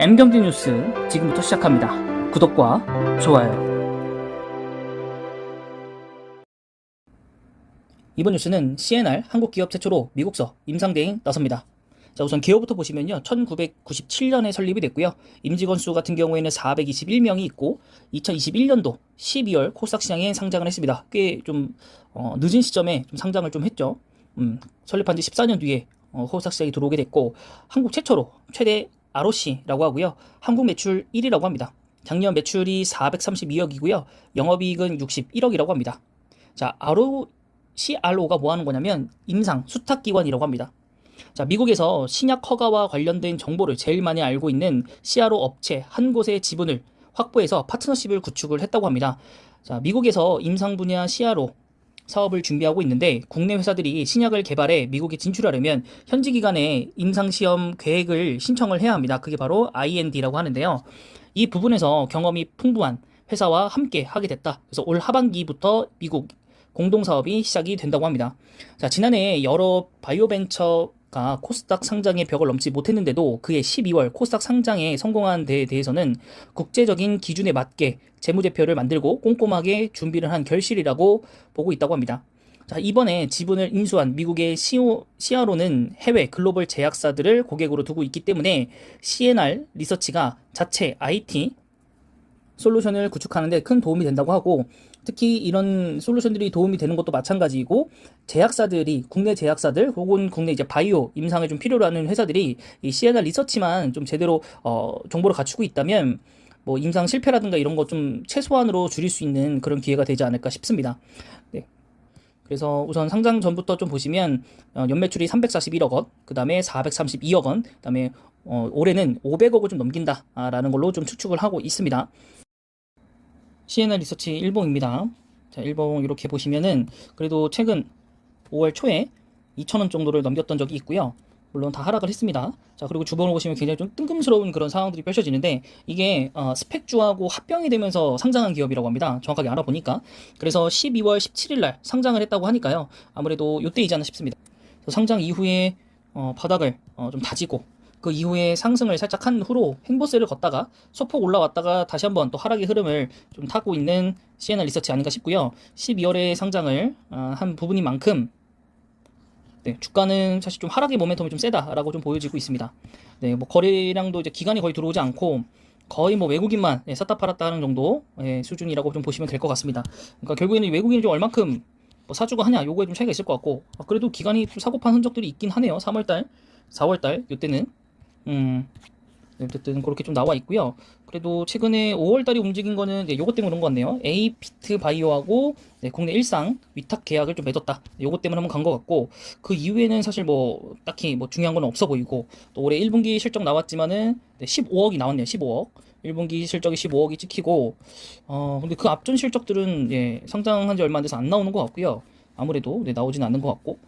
M경제 뉴스 지금부터 시작합니다. 구독과 좋아요. 이번 뉴스는 CNR 한국 기업 최초로 미국서 임상대행 나섭니다. 자, 우선 기업부터 보시면요. 1997년에 설립이 됐고요. 임직원 수 같은 경우에는 421명이 있고 2021년도 12월 코스닥 시장에 상장을 했습니다. 꽤좀 어, 늦은 시점에 좀 상장을 좀 했죠. 음, 설립한 지 14년 뒤에 어, 코스닥 시장에 들어오게 됐고 한국 최초로 최대 ROC라고 하고요. 한국 매출 1위라고 합니다. 작년 매출이 432억이고요. 영업이익은 61억이라고 합니다. 자, ROCRO가 뭐 하는 거냐면 임상 수탁기관이라고 합니다. 자, 미국에서 신약 허가와 관련된 정보를 제일 많이 알고 있는 CRO 업체 한 곳의 지분을 확보해서 파트너십을 구축을 했다고 합니다. 자, 미국에서 임상 분야 CRO 사업을 준비하고 있는데 국내 회사들이 신약을 개발해 미국에 진출하려면 현지 기관에 임상 시험 계획을 신청을 해야 합니다. 그게 바로 IND라고 하는데요. 이 부분에서 경험이 풍부한 회사와 함께 하게 됐다. 그래서 올 하반기부터 미국 공동 사업이 시작이 된다고 합니다. 자, 지난해 여러 바이오벤처 가 코스닥 상장의 벽을 넘지 못했는데도 그해 12월 코스닥 상장에 성공한 데에 대해서는 국제적인 기준에 맞게 재무제표를 만들고 꼼꼼하게 준비를 한 결실이라고 보고 있다고 합니다. 자, 이번에 지분을 인수한 미국의 CO, CRO는 해외 글로벌 제약사들을 고객으로 두고 있기 때문에 CNR 리서치가 자체 IT 솔루션을 구축하는데 큰 도움이 된다고 하고 특히 이런 솔루션들이 도움이 되는 것도 마찬가지이고 제약사들이 국내 제약사들 혹은 국내 이제 바이오 임상을 좀 필요로 하는 회사들이 이 CNR 리서치만 좀 제대로 어, 정보를 갖추고 있다면 뭐 임상 실패라든가 이런 거 좀 최소한으로 줄일 수 있는 그런 기회가 되지 않을까 싶습니다. 네. 그래서 우선 상장 전부터 좀 보시면 어, 연매출이 341억 원, 그 다음에 432억 원, 그 다음에 어, 올해는 500억을 좀 넘긴다라는 걸로 좀 추측을 하고 있습니다. CNR 리서치 일봉입니다. 자, 일봉 이렇게 보시면은 그래도 최근 5월 초에 2,000원 정도를 넘겼던 적이 있고요. 물론 다 하락을 했습니다. 자, 그리고 주봉을 보시면 굉장히 좀 뜬금스러운 그런 상황들이 펼쳐지는데 이게 어, 스펙주하고 합병이 되면서 상장한 기업이라고 합니다. 정확하게 알아보니까. 그래서 12월 17일 날 상장을 했다고 하니까요. 아무래도 요때이지 않나 싶습니다. 상장 이후에 어, 바닥을 어, 좀 다지고 그 이후에 상승을 살짝 한 후로 횡보세를 걷다가 소폭 올라왔다가 다시 한번 또 하락의 흐름을 좀 타고 있는 CNR 리서치 아닌가 싶고요. 12월에 상장을 어, 한 부분인 만큼 네, 주가는 사실 좀 하락의 모멘텀이 좀 세다라고 좀 보여지고 있습니다. 네, 뭐 거래량도 이제 기간이 거의 들어오지 않고 거의 뭐 외국인만 예, 샀다 팔았다 하는 정도 예, 수준이라고 좀 보시면 될 것 같습니다. 그러니까 결국에는 외국인이 좀 얼만큼 뭐 사주고 하냐 요거에 좀 차이가 있을 것 같고 아, 그래도 기간이 좀 사고판 흔적들이 있긴 하네요. 3월달, 4월달 요때는 음, 네, 어쨌든 그렇게 좀 나와 있고요. 그래도 최근에 5월달에 움직인 거는 이제 요것 때문에 그런 것 같네요. 에이피트 바이오하고 네, 국내 일상 위탁 계약을 좀 맺었다. 요것 때문에 한번 간 것 같고 그 이후에는 사실 뭐 딱히 뭐 중요한 건 없어 보이고 또 올해 1분기 실적 나왔지만은 네, 15억이 나왔네요. 15억. 1분기 실적이 15억이 찍히고 어 근데 그 앞전 실적들은 예, 상장한 지 얼마 안 돼서 안 나오는 것 같고요. 아무래도 네, 나오지는 않는 것 같고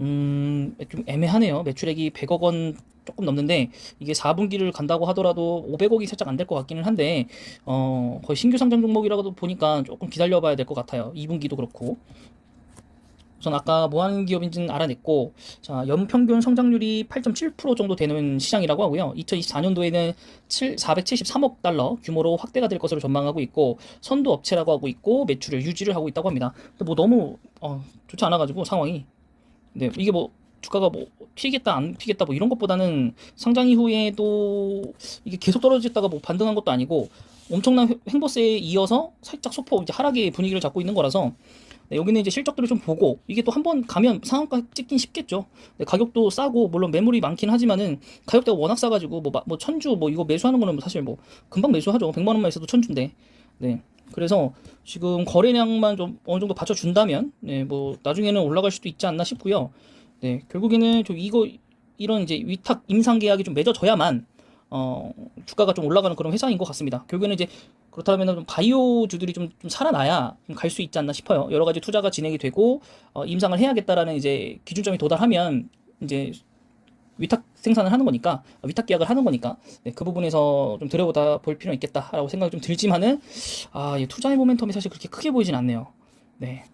음좀 애매하네요. 매출액이 100억 원 조금 넘는데 이게 4분기를 간다고 하더라도 500억이 살짝 안 될 것 같기는 한데 어 거의 신규 상장 종목이라고도 보니까 조금 기다려봐야 될 것 같아요. 2분기도 그렇고 우선 아까 뭐 하는 기업인지는 알아냈고 자 연평균 성장률이 8.7% 정도 되는 시장이라고 하고요. 2024년도에는 7, 473억 달러 규모로 확대가 될 것으로 전망하고 있고 선도 업체라고 하고 있고 매출을 유지를 하고 있다고 합니다. 근데 뭐 너무 어, 좋지 않아가지고 상황이 네 이게 뭐 주가가 뭐 튀겠다 안 튀겠다 뭐 이런 것보다는 상장 이후에도 이게 계속 떨어졌다가 뭐 반등한 것도 아니고 엄청난 횡- 횡보세에 이어서 살짝 소폭 이제 하락의 분위기를 잡고 있는 거라서 네, 여기는 이제 실적들을 좀 보고 이게 또 한 번 가면 상한가 찍긴 쉽겠죠. 네, 가격도 싸고 물론 매물이 많긴 하지만은 가격대가 워낙 싸가지고 뭐, 마- 뭐 천주 뭐 이거 매수하는 거는 뭐 사실 뭐 금방 매수하죠. 100만 원만 있어도 천주인데. 네. 그래서 지금 거래량만 좀 어느 정도 받쳐준다면 네, 뭐 나중에는 올라갈 수도 있지 않나 싶고요. 네, 결국에는 좀 이거 이런 이제 위탁 임상 계약이 좀 맺어져야만 어, 주가가 좀 올라가는 그런 회사인 것 같습니다. 결국에는 이제 그렇다면 좀 바이오주들이 좀, 좀 살아나야 갈 수 있지 않나 싶어요. 여러 가지 투자가 진행이 되고 어, 임상을 해야겠다라는 이제 기준점에 도달하면 이제 위탁 생산을 하는 거니까 위탁 계약을 하는 거니까 네, 그 부분에서 좀 들여보다 볼 필요는 있겠다라고 생각이 좀 들지만은 아, 이 투자의 모멘텀이 사실 그렇게 크게 보이진 않네요. 네.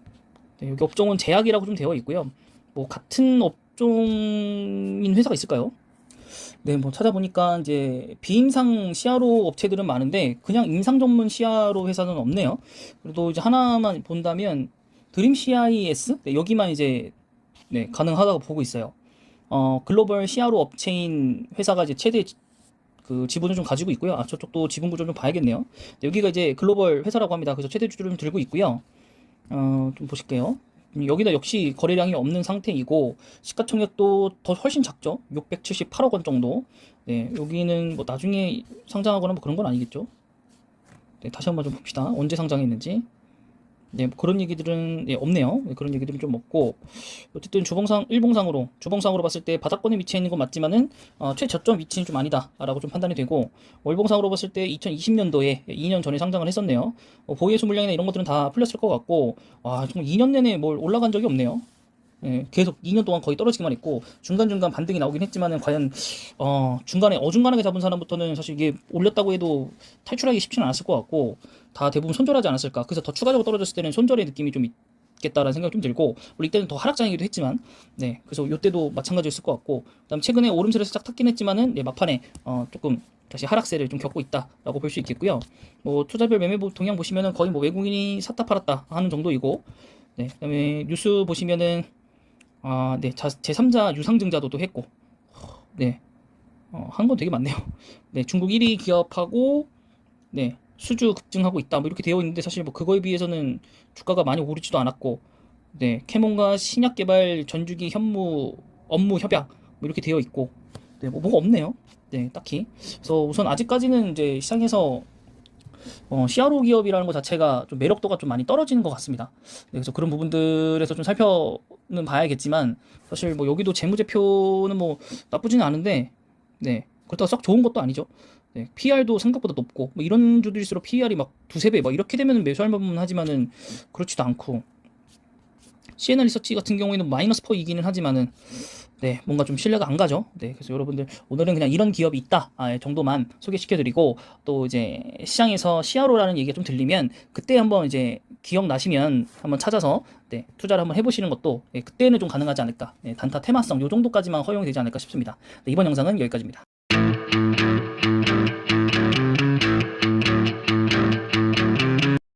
네, 여기 업종은 제약이라고 좀 되어 있고요. 뭐 같은 업종인 회사가 있을까요? 네, 뭐 찾아보니까 이제 비임상 CRO 업체들은 많은데 그냥 임상 전문 CRO 회사는 없네요. 그래도 이제 하나만 본다면 드림 CIS 네, 여기만 이제 네, 가능하다고 보고 있어요. 어, 글로벌 CRO 업체인 회사가 이제 최대 지- 그 지분을 좀 가지고 있고요. 아, 저쪽도 지분 구조 좀 봐야겠네요. 네, 여기가 이제 글로벌 회사라고 합니다. 그래서 최대 주주를 좀 들고 있고요. 어, 좀 보실게요. 음, 여기다 역시 거래량이 없는 상태이고 시가총액도 더 훨씬 작죠. 678억 원 정도. 네, 여기는 뭐 나중에 상장하거나 뭐 그런 건 아니겠죠. 네, 다시 한번 좀 봅시다. 언제 상장했는지. 네, 뭐 그런 얘기들은 예, 없네요. 네, 그런 얘기들은 좀 없고 어쨌든 주봉상 일봉상으로 주봉상으로 봤을 때 바닥권에 위치해 있는 건 맞지만은 어, 최저점 위치는 좀 아니다라고 좀 판단이 되고 월봉상으로 봤을 때 2020년도에 2년 전에 상장을 했었네요. 어, 보유예수 물량이나 이런 것들은 다 풀렸을 것 같고 와 정말 2년 내내 뭘 올라간 적이 없네요. 예, 계속 2년 동안 거의 떨어지기만 했고 중간중간 반등이 나오긴 했지만은 과연 어, 중간에 어중간하게 잡은 사람부터는 사실 이게 올렸다고 해도 탈출하기 쉽지는 않았을 것 같고 다 대부분 손절하지 않았을까. 그래서 더 추가적으로 떨어졌을 때는 손절의 느낌이 좀 있겠다라는 생각이 좀 들고 물론 이때는 더 하락장이기도 했지만 네 그래서 이때도 마찬가지였을 것 같고 그다음 최근에 오름세를 살짝 탔긴 했지만은 네, 막판에 어, 조금 다시 하락세를 좀 겪고 있다라고 볼 수 있겠고요. 뭐 투자별 매매 보- 동향 보시면은 거의 뭐 외국인이 샀다 팔았다 하는 정도이고 네 그다음에 뉴스 보시면은 아, 네, 자, 제3자 유상증자도 또 했고, 네, 어, 한건 되게 많네요. 네, 중국 1위 기업하고, 네, 수주 급증하고 있다, 뭐 이렇게 되어 있는데 사실 뭐 그거에 비해서는 주가가 많이 오르지도 않았고, 네, 캐몬과 신약 개발 전주기 현무 업무 협약 뭐 이렇게 되어 있고, 네, 뭐 뭐가 없네요. 네, 딱히. 그래서 우선 아직까지는 이제 시장에서 어, CRO 기업이라는 것 자체가 좀 매력도가 좀 많이 떨어지는 것 같습니다. 네, 그래서 그런 부분들에서 좀 살펴는 봐야겠지만 사실 뭐 여기도 재무제표는 뭐 나쁘지는 않은데 네 그렇다고 썩 좋은 것도 아니죠. 네, PR도 생각보다 높고 뭐 이런 주들일수록 PR이 막 두세 배 막 이렇게 되면 매수할 만은 하지만은 그렇지도 않고 CNR 리서치 같은 경우에는 마이너스 퍼이기는 하지만은 네, 뭔가 좀 신뢰가 안 가죠. 네, 그래서 여러분들 오늘은 그냥 이런 기업이 있다 아, 정도만 소개시켜드리고 또 이제 시장에서 CRO라는 얘기가 좀 들리면 그때 한번 이제 기억 나시면 한번 찾아서 네, 투자를 한번 해보시는 것도 네, 그때는 좀 가능하지 않을까. 네, 단타 테마성 요 정도까지만 허용이 되지 않을까 싶습니다. 네, 이번 영상은 여기까지입니다.